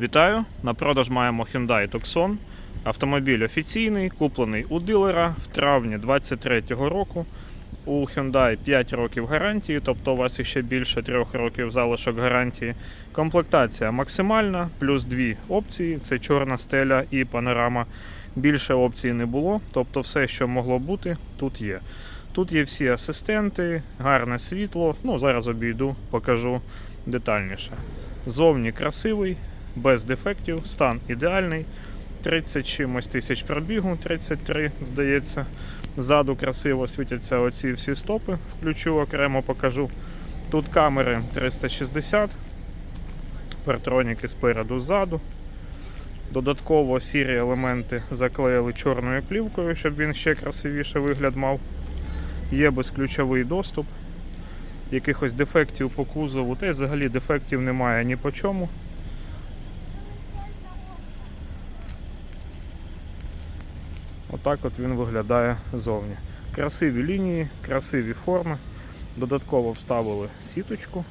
Вітаю! На продаж маємо Hyundai Tucson. Автомобіль офіційний, куплений у дилера в травні 2023 року. У Hyundai 5 років гарантії, тобто у вас ще більше 3 років залишок гарантії. Комплектація максимальна, плюс дві опції: це чорна стеля і панорама. Більше опцій не було, тобто все, що могло бути, тут є. Тут є всі асистенти, гарне світло. Ну, зараз обійду, покажу детальніше. Зовні красивий, без дефектів, стан ідеальний. 30 чимось тисяч пробігу, 33, здається. Ззаду красиво світяться оці всі стопи, включу окремо покажу. Тут камери 360, партроніки спереду ззаду. Додатково сірі елементи заклеїли чорною плівкою, щоб він ще красивіше вигляд мав. Є безключовий доступ. Якихось дефектів по кузову, та й взагалі дефектів немає ні по чому. Отак от він виглядає зовні. Красиві лінії, красиві форми. Додатково вставили сіточку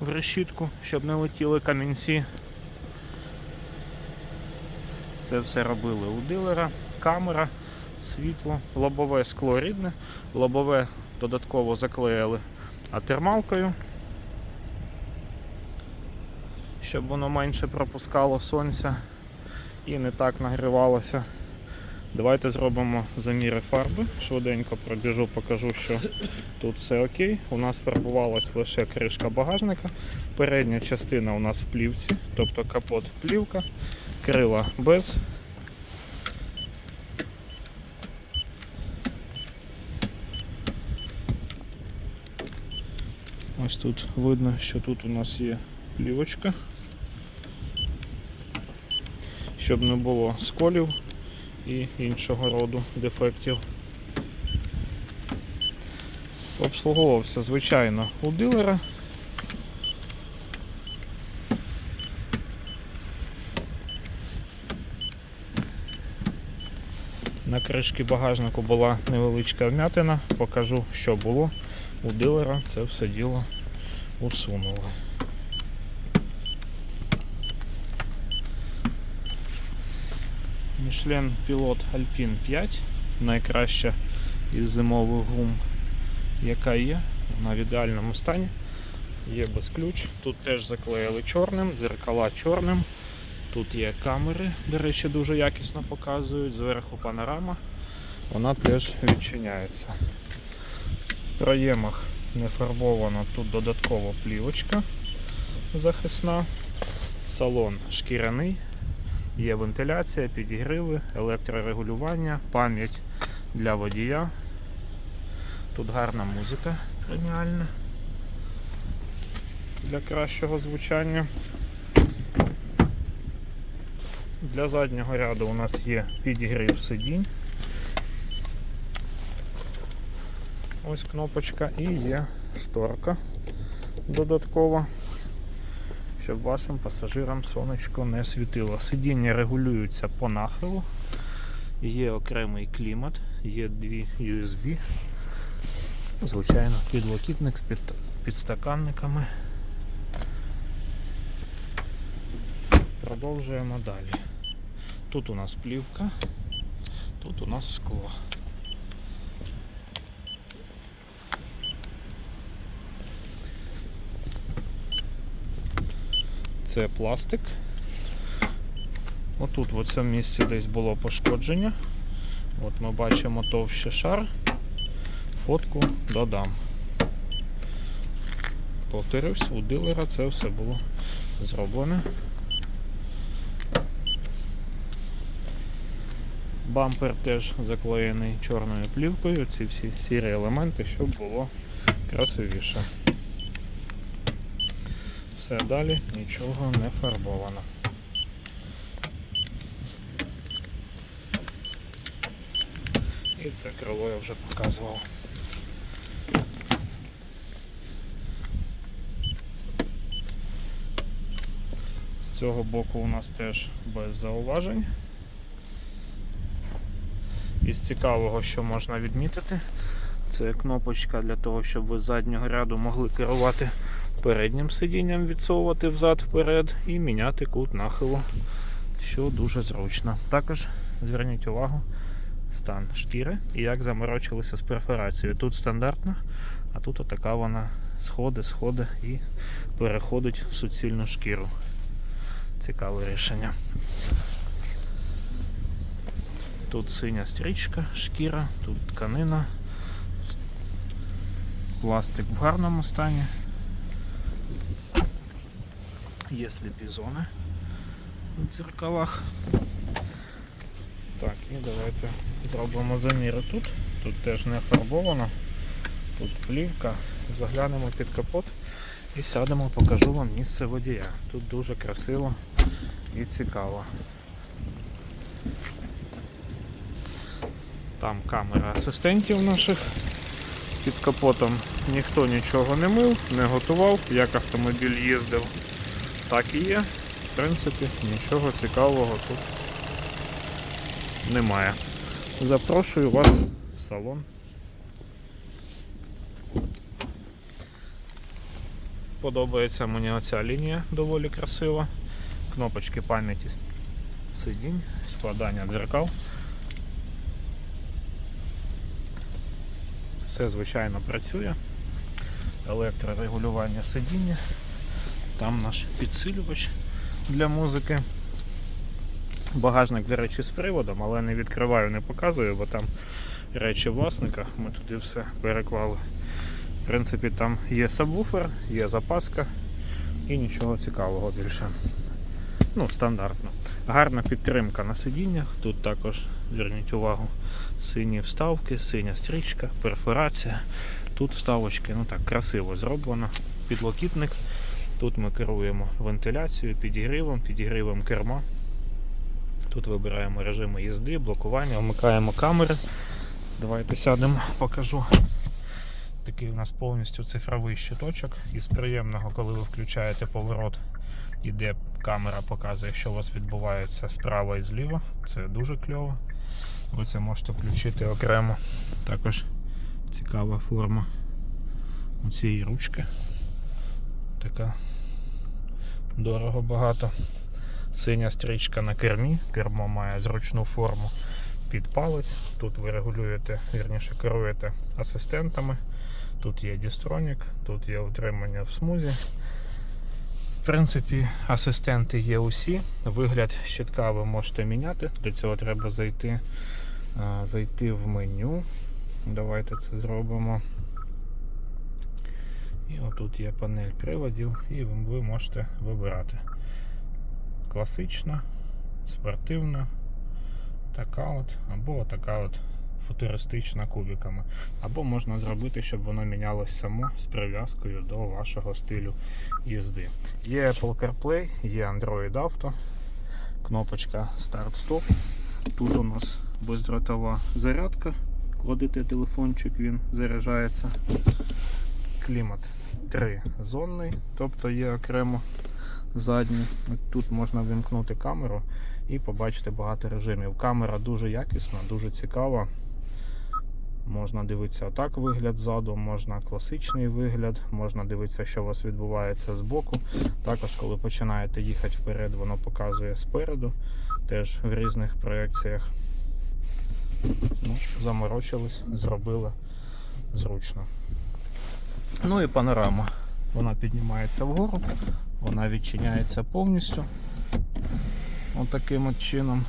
в решітку, щоб не летіли камінці. Це все робили у дилера. Камера, світло, лобове скло рідне, лобове додатково заклеїли атермалкою, щоб воно менше пропускало сонця і не так нагрівалося. Давайте зробимо заміри фарби. Швиденько пробіжу, покажу, що тут все окей. У нас фарбувалась лише кришка багажника. Передня частина у нас в плівці, тобто капот плівка, крила без. Ось тут видно, що тут у нас є плівочка. Щоб не було сколів і іншого роду дефектів. Обслуговувався, звичайно, у дилера. На кришці багажнику була невеличка вмятина, покажу, що було у дилера, це все діло усунули. Michelin Pilot Alpine 5, найкраща із зимових гум, яка є, вона в ідеальному стані. Є без ключ. Тут теж заклеїли чорним, дзеркала чорним. Тут є камери, до речі, дуже якісно показують. Зверху панорама, вона теж відчиняється. В проємах не фарбовано, тут додаткова плівочка захисна. Салон шкіряний. Є вентиляція, підігриви, електрорегулювання, пам'ять для водія. Тут гарна музика преміальна для кращого звучання. Для заднього ряду у нас є підігрів сидінь. Ось кнопочка і є шторка додаткова щоб вашим пасажирам сонечко не світило. Сидіння регулюються по нахилу, є окремий клімат, є дві USB, звичайно, підлокітник з під, підстаканниками. Продовжуємо далі. Тут у нас плівка, тут у нас скло. Це пластик. Отут в цьому місці десь було пошкодження. От ми бачимо товщий шар. Фотку додам. Повторюсь, у дилера це все було зроблене. Бампер теж заклеєний чорною плівкою, ці всі сірі елементи, щоб було красивіше. Все далі нічого не фарбовано. І це крило я вже показував. З цього боку у нас теж без зауважень. Із цікавого, що можна відмітити, це кнопочка для того, щоб ви заднього ряду могли керувати переднім сидінням відсовувати взад вперед і міняти кут нахилу, що дуже зручно. Також зверніть увагу стан шкіри і як заморочилися з перфорацією. Тут стандартно, а тут отака вона сходи, сходи і переходить в суцільну шкіру. Цікаве рішення. Тут синя стрічка, шкіра, тут тканина. Пластик в гарному стані. Є сліпі зони у дзеркалах. Так, і давайте зробимо заміри тут. Тут теж не фарбовано. Тут плівка. Заглянемо під капот і сядемо, покажу вам місце водія. Тут дуже красиво і цікаво. Там камера асистентів наших. Під капотом ніхто нічого не мив, не готував, як автомобіль їздив, так і є. В принципі, нічого цікавого тут немає. Запрошую вас в салон. Подобається мені оця лінія доволі красива. Кнопочки пам'яті сидінь, складання дзеркал. Все звичайно працює. Електрорегулювання сидіння. Там наш підсилювач для музики. Багажник, до речі, з приводом, але не відкриваю, не показую, бо там речі власника. Ми туди все переклали. В принципі, там є сабвуфер, є запаска і нічого цікавого більше. Ну, стандартно. Гарна підтримка на сидіннях. Тут також зверніть увагу сині вставки, синя стрічка, перфорація. Тут вставочки, ну так, красиво зроблено. Підлокітник. Тут ми керуємо вентиляцією, підігрівом, підігрівом керма. Тут вибираємо режими їзди, блокування, вмикаємо камери. Давайте сядемо, покажу. Такий у нас повністю цифровий щиточок. Із приємного, коли ви включаєте поворот, іде камера, показує, що у вас відбувається справа і зліва. Це дуже кльово. Ви це можете включити окремо. Також цікава форма у цієї ручки. Така дорого багато. Синя стрічка на кермі. Кермо має зручну форму під палець. Тут ви регулюєте, вірніше керуєте асистентами. Тут є дістронік, тут є утримання в смузі. В принципі, асистенти є усі. Вигляд щитка ви можете міняти. Для цього треба зайти, зайти в меню. Давайте це зробимо. І отут є панель приладів, і ви можете вибирати. Класична, спортивна, така от, або така от футуристична кубиками. Або можна зробити, щоб воно мінялось само з прив'язкою до вашого стилю їзди. Є Apple CarPlay, є Android Auto, кнопочка Start-Stop. Тут у нас бездротова зарядка. Кладете телефончик, він заряджається. Клімат 3 зонний, тобто є окремо задній. Тут можна вимкнути камеру і побачити багато режимів. Камера дуже якісна, дуже цікава. Можна дивитися так вигляд ззаду, можна класичний вигляд, можна дивитися, що у вас відбувається збоку. Також, коли починаєте їхати вперед, воно показує спереду, теж в різних проекціях. Ну, заморочились, зробили зручно. Ну і панорама. Вона піднімається вгору, вона відчиняється повністю. Отаким от чином.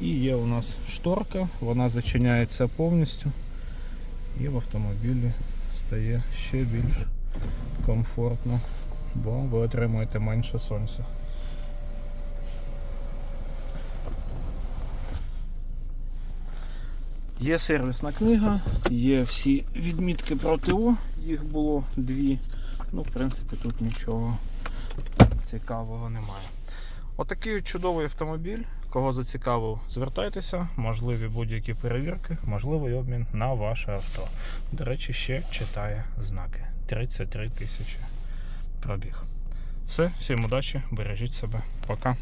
І є у нас шторка, вона зачиняється повністю і в автомобілі стає ще більш комфортно, бо ви отримуєте менше сонця. Є сервісна книга, є всі відмітки про ТО, їх було дві. Ну, в принципі, тут нічого цікавого немає. Отакий от чудовий автомобіль. Кого зацікавив, звертайтеся, можливі будь-які перевірки, можливий обмін на ваше авто. До речі, ще читає знаки. 33 тисячі пробіг. Все, всім удачі, бережіть себе, пока.